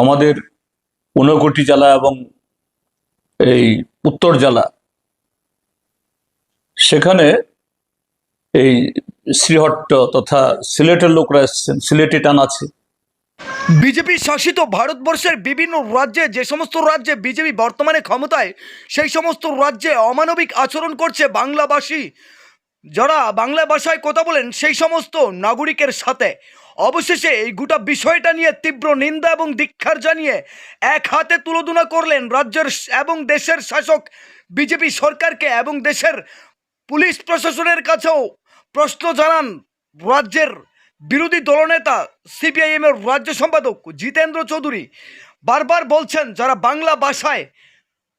আমাদের ঊনকোটি জেলা এবং এই উত্তর জেলা, সেখানে এই শ্রীহট্ট তথা সিলেটের লোকরা এসছেন, সিলেটি টান আছে। বিজেপি শাসিত ভারতবর্ষের বিভিন্ন রাজ্যে, যে সমস্ত রাজ্যে বিজেপি বর্তমানে ক্ষমতায়, সেই সমস্ত রাজ্যে অমানবিক আচরণ করছে বাংলাভাষী যারা বাংলা ভাষায় কথা বলেন, সেই সমস্ত নাগরিকের সাথে অবশেষে এই গোটা বিষয়টা নিয়ে তীব্র নিন্দা এবং দীক্ষার জানিয়ে এক হাতে তুলোধনা করলেন রাজ্যের এবং দেশের শাসক বিজেপি সরকারকে এবং দেশের পুলিশ প্রশাসনের কাছেও প্রশ্ন জানান রাজ্যের বিরোধী দলনেতা, সিপিআইএমের রাজ্য সম্পাদক জিতেন্দ্র চৌধুরী। বারবার বলছেন, যারা বাংলা ভাষায়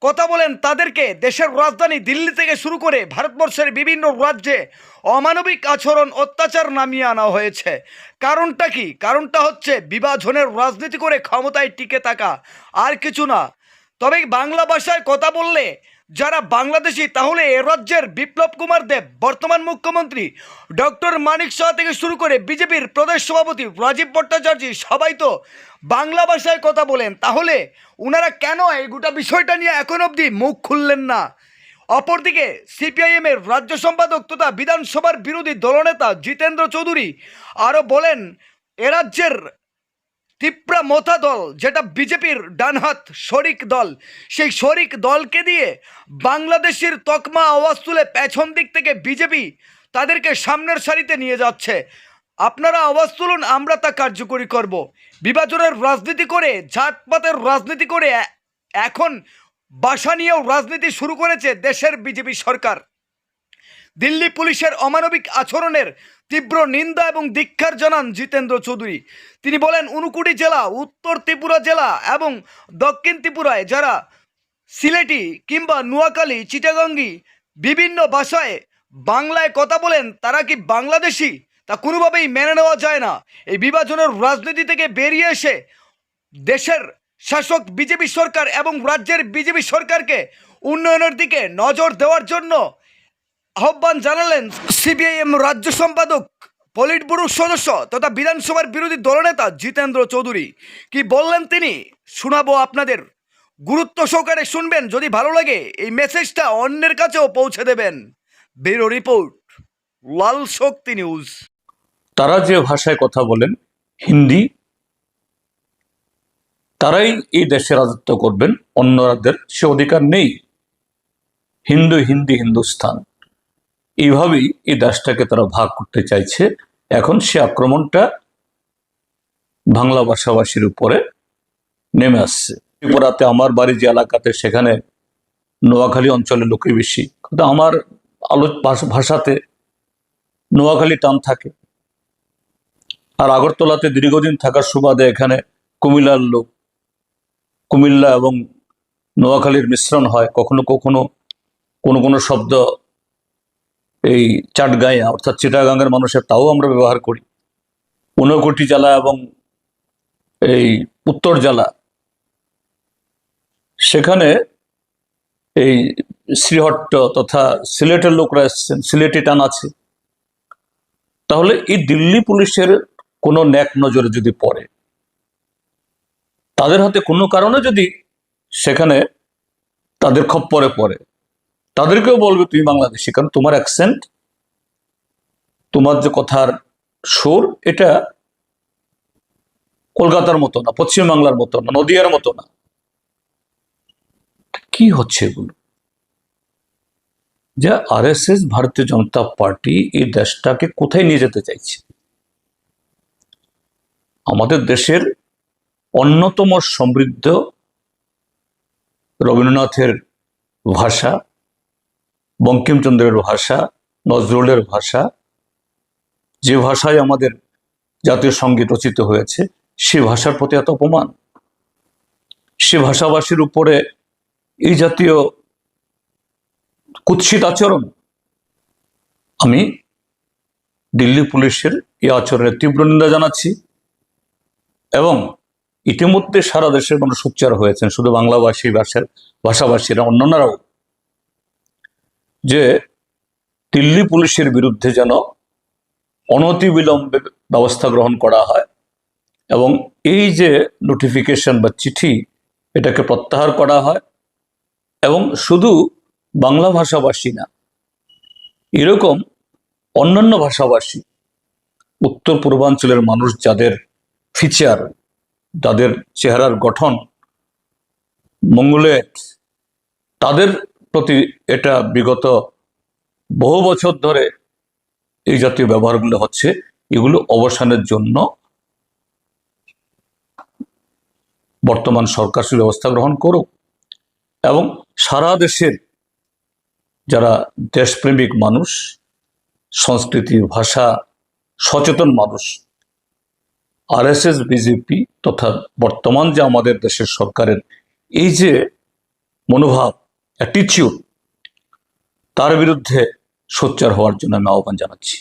কথা বলেন তাদেরকে। দেশের রাজধানী দিল্লি থেকে শুরু করে ভারতবর্ষের বিভিন্ন রাজ্যে অমানবিক আচরণ, অত্যাচার নামিয়ে আনা হয়েছে। কারণটা কি? কারণটা হচ্ছে বিভাজনের রাজনীতি করে ক্ষমতায় টিকে থাকা। আর কিছু না। তবে বাংলা ভাষায় কথা বললে যারা বাংলাদেশি, তাহলে এ রাজ্যের বিপ্লব কুমার দেব, বর্তমান মুখ্যমন্ত্রী, ডক্টর মানিক শাহ থেকে শুরু করে বিজেপির প্রদেশ সভাপতি রাজীব ভট্টাচার্য, সবাই তো বাংলা ভাষায় কথা বলেন। তাহলে ওনারা কেন এই গোটা বিষয়টা নিয়ে এখন অবধি মুখ খুললেন না? অপরদিকে, সিপিআইএমের রাজ্য সম্পাদক তথা বিধানসভার বিরোধী দলনেতা জিতেন্দ্র চৌধুরী আরও বলেন, এ রাজ্যের তিপ্রা মোথা দল, যেটা বিজেপির ডানহাত শরিক দল, সেই শরিক দলকে দিয়ে বাংলাদেশের তকমা আওয়াজ তুলে পেছন দিক থেকে বিজেপি তাদেরকে সামনের সারিতে নিয়ে যাচ্ছে। আপনারা আওয়াজ তুলুন, আমরা তা কার্যকরী করব। বিভাজনের রাজনীতি করে, জাতপাতের রাজনীতি করে এখন বাসা নিয়েও রাজনীতি শুরু করেছে দেশের বিজেপি সরকার। দিল্লি পুলিশের অমানবিক আচরণের তীব্র নিন্দা এবং ধিক্ষার জানান জিতেন্দ্র চৌধুরী। তিনি বলেন, উনকুটি জেলা, উত্তর ত্রিপুরা জেলা এবং দক্ষিণ ত্রিপুরায় যারা সিলেটি কিংবা নোয়াখালী, চিটাগঙ্গি বিভিন্ন ভাষায় বাংলায় কথা বলেন, তারা কি বাংলাদেশি? তা কোনোভাবেই মেনে নেওয়া যায় না। এই বিভাজনের রাজনীতি থেকে বেরিয়ে এসে দেশের শাসক বিজেপি সরকার এবং রাজ্যের বিজেপি সরকারকে উন্নয়নের দিকে নজর দেওয়ার জন্য আহ্বান জানালেন সিপিআইএম রাজ্য সম্পাদক পলিট ব্যুরোর সদস্য তথা বিধানসভার বিরোধী দলনেতা জিতেন্দ্র চৌধুরী। কি বললেন তিনি? শোনাবো আপনাদের। গুরুত্ব সহকারে শুনবেন, যদি ভালো লাগে, এই মেসেজটা অন্যের কাছেও পৌঁছে দেবেন। Bureau report, Lal Shakti news. তারা যে ভাষায় কথা বলেন, হিন্দি, তারাই এই দেশে রাজত্ব করবেন অন্য রাজ্যের সে অধিকার নেই। হিন্দু হিন্দি হিন্দুস্তান এইভাবেই এই দেশটাকে তারা ভাগ করতে চাইছে। এখন সে আক্রমণটা বাংলা ভাষাভাষীর উপরে নেমে আসছে। ত্রিপুরাতে আমার বাড়ি যে এলাকাতে, সেখানে নোয়াখালী অঞ্চলের লোকই বেশি। কিন্তু আমার আলো ভাষাতে নোয়াখালী টান থাকে। আর আগরতলাতে দীর্ঘদিন থাকার সুবাদে এখানে কুমিল্লার লোক, কুমিল্লা এবং নোয়াখালীর মিশ্রণ হয়। কখনো কখনো কোনো কোনো শব্দ এই চাটগাঁয়া, অর্থাৎ চিটাগাঙ্গের মানুষের তাও আমরা ব্যবহার করি। ঊনকোটি জেলা এবং এই উত্তর জেলা। সেখানে এই শ্রীহট্ট তথা সিলেটের লোকরা এসছেন, সিলেটি টান আছে। তাহলে এই দিল্লি পুলিশের কোনো ন্যাক নজরে যদি পড়ে, তাদের হাতে কোনো কারণে যদি সেখানে তাদের খপ্পরে পড়ে তাদেরকেও বলবে তুমি বাংলাদেশি, কারণ তোমার অ্যাকসেন্ট তোমার যে কথার সুর, এটা কলকাতার মতো না, পশ্চিমবাংলার মতো না, নদিয়ার মতো না। কি হচ্ছে এগুলো? যে আরএসএস ভারতীয় জনতা পার্টি এই দেশটাকে কোথায় নিয়ে যেতে চাইছে? আমাদের দেশের অন্যতম সমৃদ্ধ রবীন্দ্রনাথের ভাষা বঙ্কিমচন্দ্রের ভাষা, নজরুলের ভাষা, যে ভাষায় আমাদের জাতীয় সংগীত রচিত হয়েছে, সে ভাষার প্রতি এত অপমান। সে ভাষাভাষীর উপরে এই জাতীয় কুৎসিত আচরণ, আমি দিল্লি পুলিশের এই আচরণের তীব্র নিন্দা জানাচ্ছি এবং ইতিমধ্যে সারা দেশের মানুষ উচ্চার হয়েছেন, শুধু বাংলাভাষী ভাষার ভাষাভাষীরা, অন্যান্যরাও। যে দিল্লি পুলিশের বিরুদ্ধে যেন অনতিবিলম্বে ব্যবস্থা গ্রহণ করা হয় এবং এই যে নোটিফিকেশন বা চিঠি, এটাকে প্রত্যাহার করা হয় এবং শুধু বাংলা ভাষাভাষী না, এরকম অন্যান্য ভাষাভাষী, উত্তর পূর্বাঞ্চলের মানুষ যাদের ফিচার তাদের চেহারার গঠন মঙ্গলেট তাদের প্রতি এটা বিগত বহু বছর ধরে এই জাতীয় ব্যবহারগুলো হচ্ছে, এগুলো অবসানের জন্য বর্তমান সরকার ব্যবস্থা গ্রহণ করুক এবং সারা দেশের যারা দেশপ্রেমিক মানুষ, সংস্কৃতি, ভাষা, সচেতন মানুষ, আরএসএস, বিজেপি তথা বর্তমান যে আমাদের দেশের সরকারের এই যে মনোভাব অ্যাটিচিউড তার বিরুদ্ধে সোচ্চার হওয়ার জন্য আমি আহ্বান জানাচ্ছি।